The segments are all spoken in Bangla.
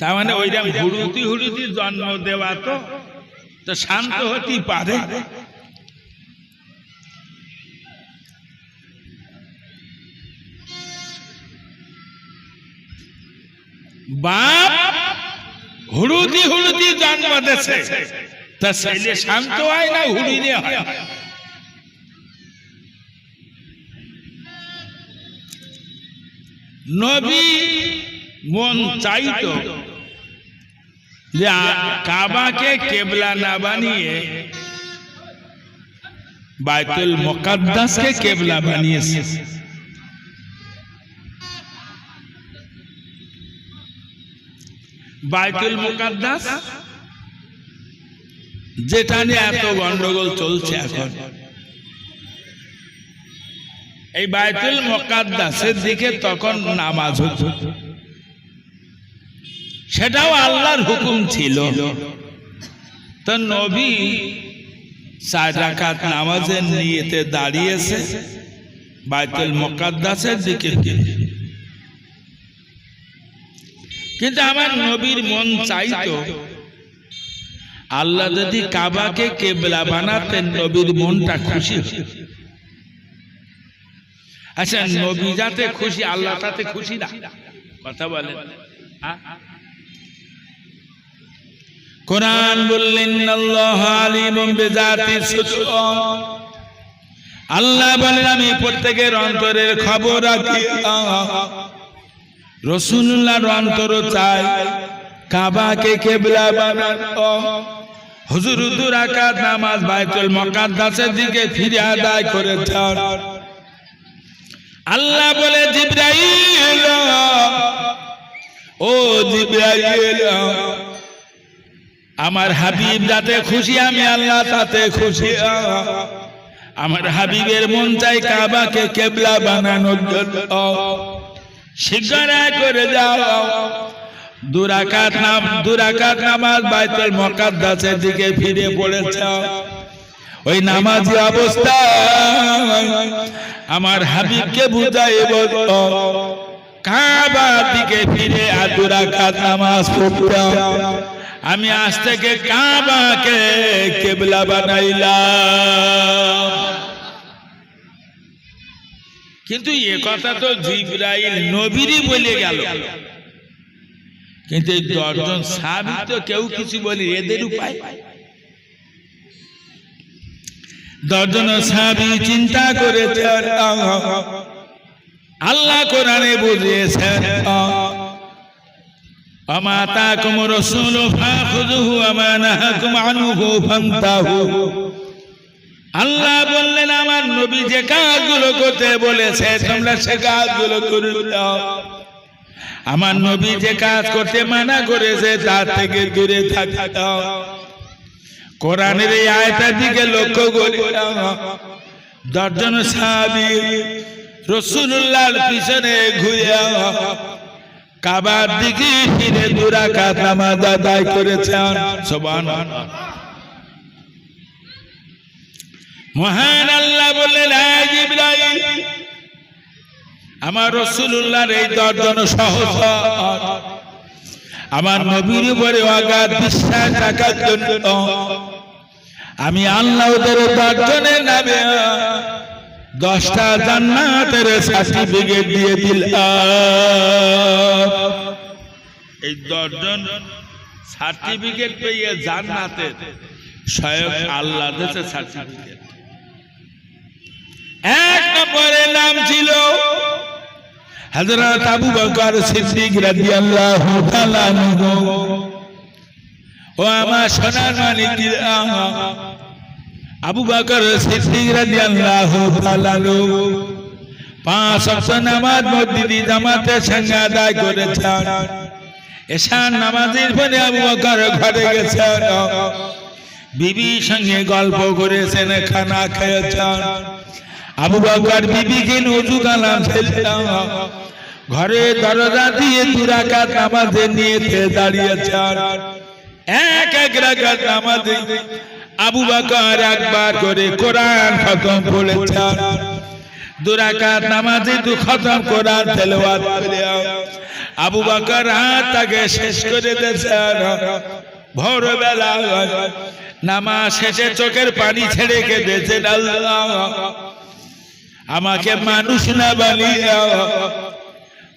তার মানে ওইরকম হুড়ুতি হুড়ুতি জন্ম দেওয়া তো তো। শান্ত হতেই পারে। বাপ হুড়ুতি হুড়ুতি জন্ম দেছে। তা ছেলে শান্ত হয় না হুড়িনে হয়? নবী মন চাইতো। যে কাবাকে কেবলা না বানিয়ে বাইতুল মুকাদ্দাসকে কেবলা বানিয়েছে। বাইতুল মুকাদ্দাস? যেটা নিয়ে এত গন্ডগোল চলছে এখন। এই বাইতুল মুকাদ্দাসের দিকে তখন নামাজ হতো। সেটাও আল্লাহর হুকুম ছিল তো নবী চার নামাজের নিয়েতে দাঁড়িয়েছে, বাইতুল মুকাদ্দাসের দিকে কিন্তু আমার নবীর মন চাইতো, আল্লাহ যদি কাবাকে কেবলা বানাতেন, নবীর মনটা খুশি। আচ্ছা নবী যাতে খুশি, আল্লাহ তাতে খুশি না কথা বলেন হ্যাঁ? কোরআন বললেন, আল্লাহ আলিমুম বিজাতি সুদূর আল্লাহ বলেন, আমি প্রত্যেকের অন্তরের খবর রাখি। রসুল্লাহর অন্তর চাই, কাবাকে কেবলা বানানো। হুজুর হুজুর দুরাকাত নামাজ বাইতুল মুকাদ্দাসের দিকে ফিরে আদায় করেছেন আল্লাহ বলে, জিব্রাইল, ও জিব্রাইল আমার হাবিব যাতে খুশি, আমি আল্লাহ তাতে খুশি। আমার হাবিবের মন চাই কাবাকে কেবলা বানানোর জন্য। শিকারা করে যাও। দুরাকাত নাম, দুরাকাত নামাজ বাইতুল মুকাদ্দাসের দিকে ফিরে পড়েছে। ওই নামাজি অবস্থা আমার হাবিবকে বুঝাই বল কাবার দিকে ফিরে আর দুরাকাত নামাজ পড়তে আমি আজ থেকে কাবাকে কেবলা বানাইলাম। কিন্তু এ কথা তো জিব্রাইল নবীরই বলে গেল। কিন্তু দশজন সাহাবি তো কেউ কিছু বলি এদের উপায়। দশজন সাহাবি চিন্তা করেছেন আল্লাহ কোরআনে বুঝিয়েছেন আল্লাহ বললেন, আমার নবী যে কাজগুলো করতে বলেছে, তোমরা সে কাজগুলো করে দাও। আমার নবী যে কাজ করতে মানা করেছে, তার থেকে দূরে দাও। কোরআনের এই আয়তার দিকে লক্ষ্য করে দশজন সাহাবি রসুল্লাহর পিছনে ঘুরে কাবার দিকে ফিরে দুরাকাত নামাজ আদায় করেছেন। সুবহানাল্লাহ। মহান আল্লাহ বললেন "হ্যাঁ জিবরাইল, আমার রসুল্লাহর এই দর্জন সহজ। আমার নবীর উপরে অগাধ বিশ্বাস রাখার জন্য আমি আল্লাহ ওদের দর্জনের নামে দশটা জান্নাতের সার্টিফিকেট দিয়ে দিল। এই দর্জন সার্টিফিকেট পেয়ে স্বয়ং আল্লাহ সার্টিফিকেট এক নাম ছিল হযরত আবু বকর সিদ্দিক রাদিয়াল্লাহু তাআলা ও আমার সোনার মানিক আবু বকর সিদ্দিক রাদিয়াল্লাহু তাআলা পাঁচ ওয়াক্ত নামাজ মসজিদি জামাতের সঙ্গে আদায় করেছেন। এশার নামাজের পরে আবু বকর ঘরে গেছেন। বিবির সঙ্গে গল্প করেছেন, খানা খেয়েছেন। আবু বকর বিবিকে নজু কালাম ফেলতাম ঘরে দরজা দিয়ে দুরাকাত নামাজে নিয়ে দাঁড়িয়েছেন। এক এক রাকাত নামাজে আবু বকর একবার করে কোরআন খতম পড়েছেন দুরাকাত নামাজে দু খতম কোরআন তেলাওয়াত আবু বাকর তাকে শেষ করে দিয়েছেন। ভোরবেলা নামাজ শেষে চোখের পানি ছেড়ে কেঁদেছেন আল্লাহ। আমাকে মানুষ না বানিয়ে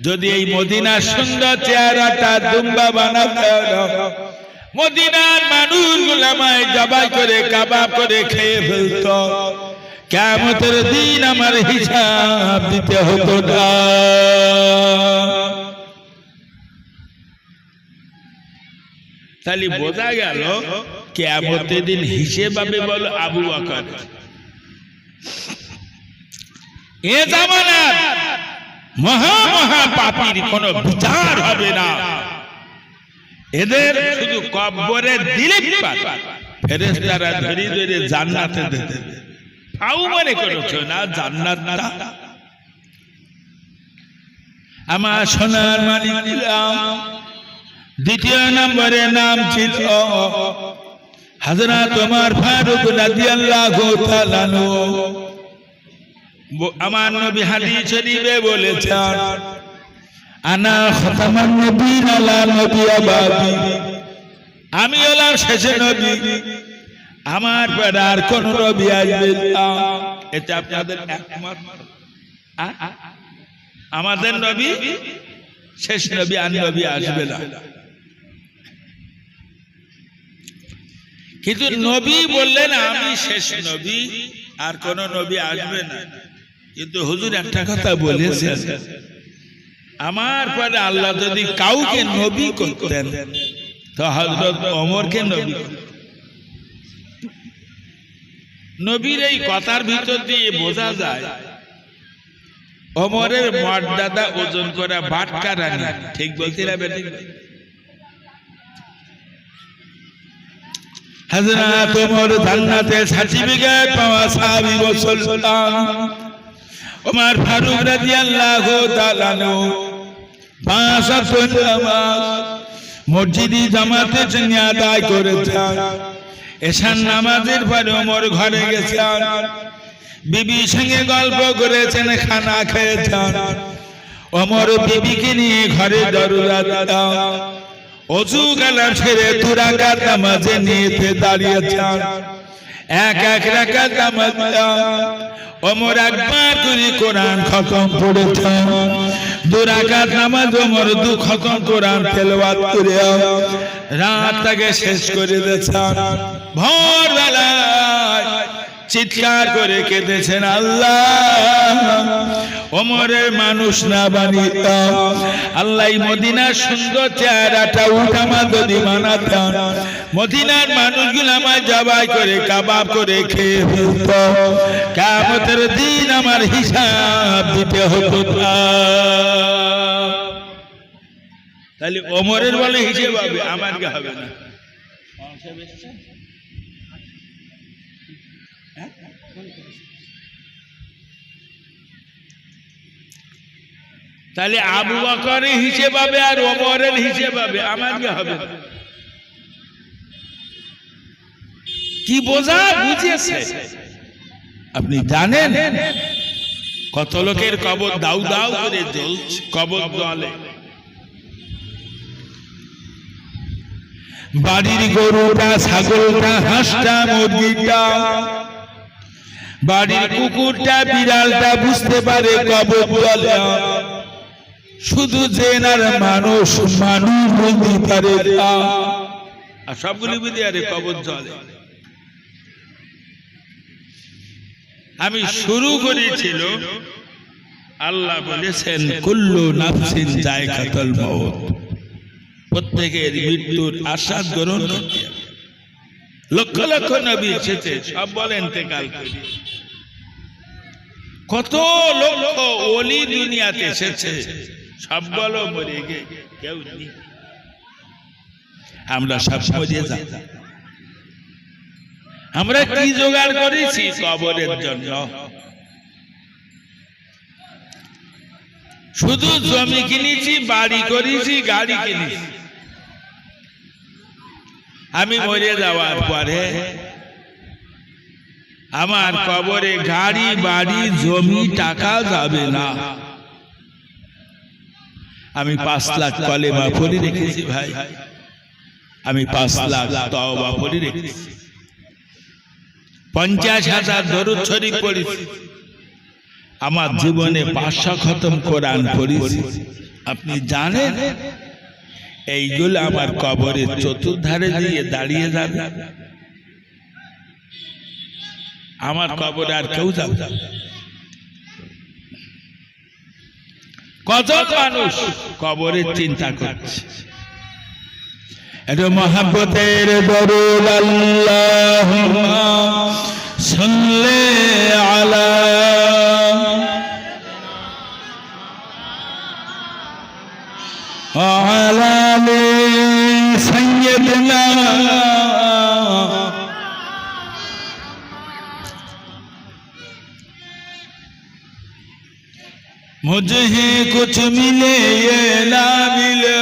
যদি এই মদিনার সুন্দর চেহারাটা দুম্বা বানাতে মদিনার মানুষগুলো আমায় জবাই করে, কাবাব করে খেয়ে ফেলত। কেমতের দিন আমার হিসাব দিতে হতো না। তাহলে বোঝা গেল কেমতের দিন হিসেব হবে বলো আবু আকার এ জামানার মহা মহা পাপির কোন বিচার হবে না। এদের শুধু কব্বরে দিলে ফেরেস্তারা ধরে ধরে জান্নাতে দিতে ফাউ মনে করেছ না জান্নাত না আমার সোনার মালিক দ্বিতীয় নম্বরে নাম ছিল হাজরা তোমার ফারুক রাদিয়াল্লাহু তাআলা আমার নবী হাদিস শরীফে বলেছেন আনা খতামান নবীন আলা নবী আবাদি। আমি হলাম শেষ নবী। আমার পরে আর কোন নবী আসবে না। এটা আপনাদের একমত? আমাদের নবী শেষ নবী আর নবী আসবে না। কিন্তু নবী বললেন, আমি শেষ নবী আর কোন নবী আসবে না। কিন্তু হুজুর একটা কথা বলেছেন। আমার পরে আল্লাহ যদি কাউকে নবী করতেন, তো হজরত অমরকে নবী। নবীর এই কথার ভিতর দিয়ে বোঝা যায় অমরের মর্যাদা ওজন করা বাটকা রানী। ঠিক হবে ঠিক ওমর সার্টিফিকেট পাওয়া ফারুক তাআলা নু পাঁচ নামাজ মসজিদি জামাতে সঙ্গে আদায় করেছেন। এশান নামাজের পরে ওমর ঘরে গেছেন বিবির সঙ্গে গল্প করেছেন, খানা খেয়েছেন। ওমর বিবিকে নিয়ে ঘরে দরজা অজু গালা ছেড়ে দু রাকাত নামাজে নিয়ে দাঁড়িয়েছেন। এক এক রাকাত নামাজ ওমর একবার করে কোরআন খতম পড়েছেন দু রাকাত নামাজ ওমর দু খতম কোরআন তেলাওয়াত করে রাতটাকে শেষ করে দিয়েছেন। ভোরবেলায় চিৎকার করে কেঁদেছেন আল্লাহ। ওমরের মানুষ না বানিতাম আল্লাহ মদিনার সুন্দর চেহারাটা উঠামা যদি বানাতাম মদিনার মানুষগুলো আমার জবাই করে, কাবাব করে খেয়ে ফেলত। কামতের দিন আমার হিসাব দিতে হতো তাহলে ওমরের বলে হিসেব আমার হবে না। তাহলে আবু বকরের হিসেব হবে আর ওমরের হিসেব হবে। আমার কি হবে? কি বোঝা বুঝিয়েছে? আপনি জানেন? কত লোকের কবর দাউ দাউ করে জ্বলছে কবর জলে। বাড়ির গরুটা ছাগলটা হাঁসটা মুরগিটা বাড়ির কুকুরটা বিড়ালটা বুঝতে পারে কবর জলে শুধু জেনার মানুষ মানুষ বুঝতে পারে আর সবগুলি বুঝে আরে কবর জলে আমি শুরু করেছিল আল্লাহ বলেছেন কুল্লু নাফসিন জায়গাতুল মউত। প্রত্যেকের মৃত্যুর আশা গ্রহণ লক্ষ লক্ষ নবী এসেছে সব বলেন ইন্তেকাল করে কত লক্ষ ওলি দুনিয়াতে এসেছে। সব বলো মরে গে কেউ আমরা সব যাই। আমরা কি জোগাড় করেছি কবরের জন্য? শুধু জমি কিনেছি, বাড়ি করেছি, গাড়ি কিনেছি। আমি মরে যাওয়ার পরে আমার কবরে গাড়ি, বাড়ি, জমি, টাকা যাবে না। আমি পাঁচ লাখ কলেমা পড়ে রেখেছি ভাই। আমি পাঁচ লাখ তওবা পড়ে রেখেছি। পঞ্চাশ হাজার দরুদ শরীফ পড়েছি আমার জীবনে পাঁচশো খতম কোরআন পড়েছি আপনি জানেন? এইগুলো আমার কবরের চতুর্ধারে দিয়ে দাঁড়িয়ে যাবে। আমার কবর আর কেউ যাবে কত মানুষ কবরের চিন্তা করছে? এটা মহাব্বতের দরুদ আল্লাহ শুনলে আলা আলা সঙ্গে मुझे कुछ मिले ये ना मिले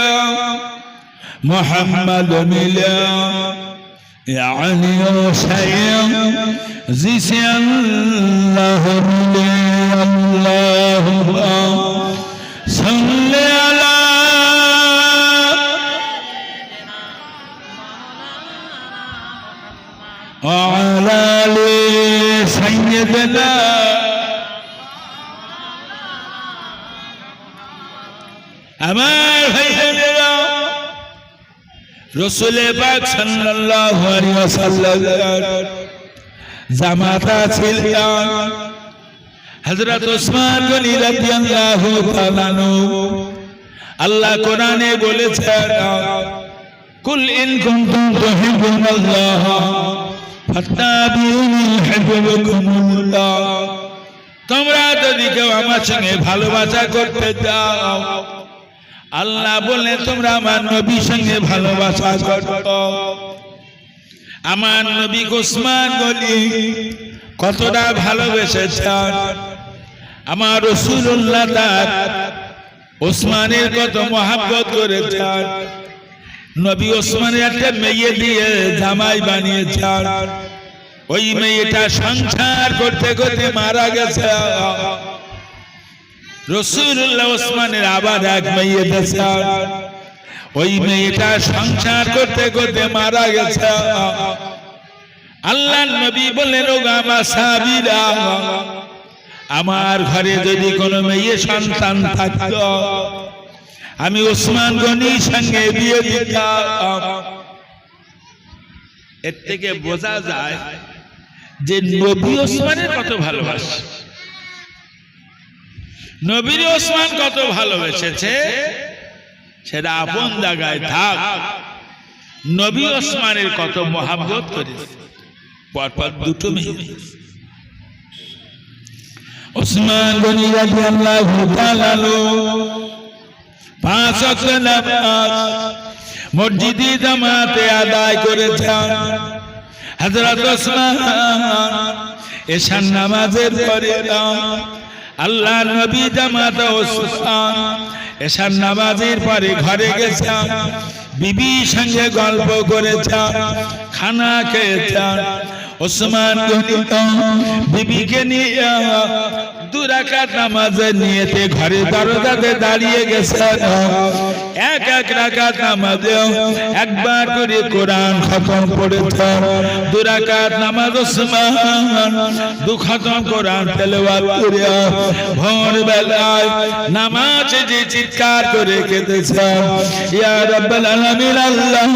मोहम्मद मिले यानी वो शय जिसे अल्लाह मिले अल्लाह सल्ले अला وعلى آل سيدنا আমার ভাইয়েরা রসুলে পাক সাল্লাল্লাহু আলাইহি ওয়াসাল্লাম জামাতা ছিলেন হযরত ওসমান গনি রাদিয়াল্লাহু তাআলা আল্লাহ কোরআনে বলেছেন, কুল ইন কুনতুম তুহিব্বুনাল্লাহ ফাত্তাবিউনি ইউহিব্বুকুমুল্লাহ তোমরা যদি কেউ আমার সঙ্গে ভালোবাসা করতে চাও আল্লাহ বলে তোমরা আমার নবীর সঙ্গে ভালোবাসা করো আমার নবী ওসমান গলি কতটা ভালোবেসেছেন। আমার রসুল্লাহ তার ওসমানের কত মহাব্বত করেছেন। নবী ওসমানের একটা মেয়ে দিয়ে জামাই বানিয়েছেন। ওই মেয়েটা সংসার করতে করতে মারা গেছে। রসুল্লাহ ওসমানের আবার এক মেয়ে দেশে ওই মেয়েটা সংসার করতে করতে মারা গেছে। আল্লাহ নবী বললেন আমার ঘরে যদি কোনো মেয়ে সন্তান থাকত, আমি ওসমান গনির সঙ্গে বিয়ে দিতাম। এর থেকে বোঝা যায় যে নবী ওসমানের কত ভালোবাসে। নবীর ওসমান কত ভালোবেসেছে? সেটা আপন জায়গায় থাক। নবী ওসমানের কত মহাব্বত করেছে। পরপর দুটো মেয়ে। ওসমান গনি রাদিয়াল্লাহু তাআলা পাঁচ ওয়াক্ত নামাজ মসজিদে জামাতে আদায় করেছেন। হযরত ওসমান এশার নামাজের পরে আল্লাহ নবী জামাত ওসমান এশার নামাজের পরে ঘরে গেছেন, বিবি সঙ্গে গল্প করেছেন, খানা খেয়েছেন। ওসমান বিবিকে নিয়ে দুরাকাত নামাজে নিয়েতে ঘরে দরজাতে দাঁড়িয়ে গেছে এক এক রাকাত নামাজে একবার করে কোরআন খতম পড়েছে দুরাকাত নামাজ ওসমান, দু খতম কোরআন তেলাওয়াত করে ভোর বেলায় নামাজ যে চিৎকার করে কেঁদেছে ইয়া রাব্বাল আলামিন, আল্লাহ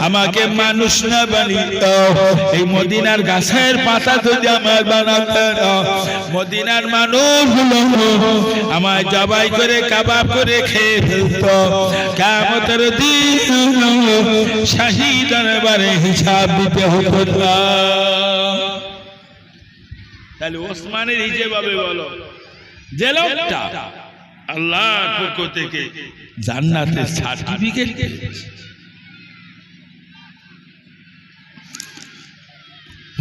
আমাকে মানুষ না বানিয়ে এই মদিনার গাছের পাতা যদি আমার বানাতে মদিনার মানুষ আমায় জবাই করে কাবাব করে খেয়ে ফেলত। কেমতের দিন শাহী দরবারে হিসাব দিতে হতো তাহলে ওসমানের হিসেবে বলো যে লোকটা আল্লাহর পক্ষ থেকে জান্নাতের সার্টিফিকেট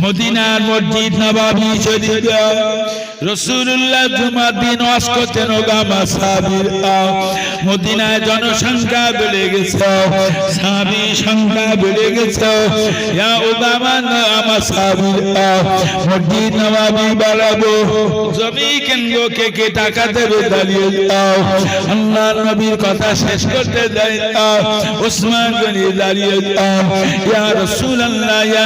মদিনার মসজিদ নবাবি শরীফ। রসুল্লাহ জুমার দিন ওয়াজ ওগামা সাহাবীর মদিনায় জনসংখ্যা বেড়ে গেছে। সাহাবী সংখ্যা বেড়ে গেছে। ইয়া ওগামা আমার সাহাবীর মসজিদ নবাবি বাড়াবো। জমি কেন্দ্র কে কে টাকা দেবে দাঁড়িয়ে যাও আল্লাহ নবীর কথা শেষ করতে দেয় ওসমান গনি দাঁড়িয়ে যাও ইয়া ইয়া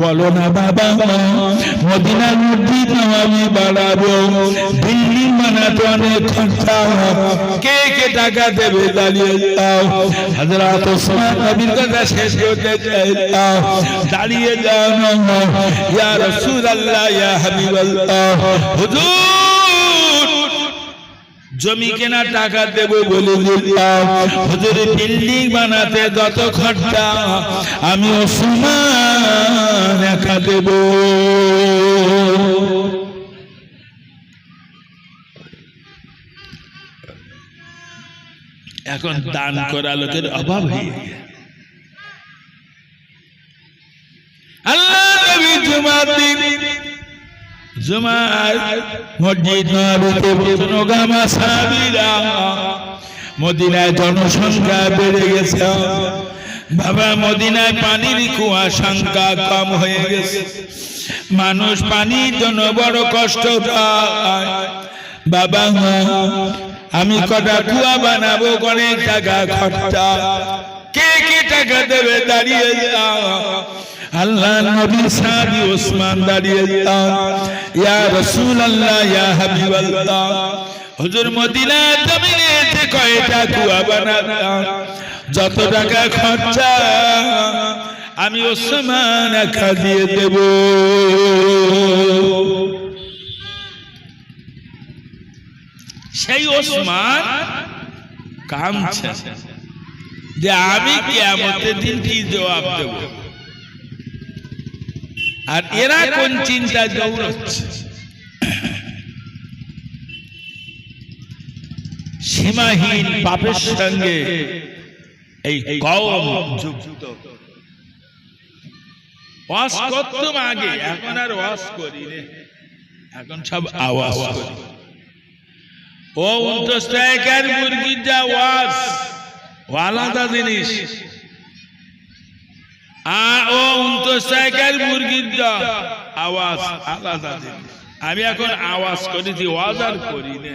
বলো না বাবা মদিনার মসজিদ আমি বাড়াবো, দিল্লি বানাতে অনেক খরচা। কে কে টাকা দেবে দাঁড়িয়ে যাও। হযরত ওসমান নবীর কথা শেষ করতে চাই যাও। দাঁড়িয়ে যাও ইয়া রাসূলুল্লাহ, ইয়া হাবিবাল্লাহ। হুজুর জমি কেনা টাকা দেব বলে দিলাম হুজুর বিল্ডিং বানাতে যত খরচা? আমি ওসমান একা দেব। এখন দান করা লোকের অভাব হয়ে গেছে। আল্লাহ নবী জুমার দিন জুমার মসজিদ নবীতে বসনো গামা সাহাবীরা মদিনায় জনসংখ্যা বেড়ে গেছে। বাবা, মদিনায় পানির কুয়া সংখ্যা কম হয়ে গেছে। মানুষ পানির জন্য বড় কষ্ট বাবা, আমি কটা কুয়া বানাবো অনেক টাকা খরচা কে কে টাকা দেবে দাঁড়িয়ে আল্লাহ নবী সাহাবী ওসমান দাঁড়িয়ে ইয়া রাসূলুল্লাহ, ইয়া হাবিবাল্লাহ। হুজুর মদিনা জমিনে কয়টা কুয়া বানাতাম, যত টাকা খরচা আমি ওসমান একা দিয়ে দেব। সেই ওসমান কামছে যে আমি কিয়ামতের দিন কি জবাব দেব? আর এরা কোন চিন্তা দৌড়চ্ছে সীমাহীন পাপের সঙ্গে এই যুক্ত। ওয়াজ করতাম আগে। এখন আর ওয়াজ করি রে এখন সব আওয়াজ করি। ও উনত্রিশ টাকার মুরগির যা ওয়াজ ও আলাদা জিনিস। ও মুরগির আওয়াজ আলাদা আমি এখন আওয়াজ করেছি ওয়াজ আর করি না।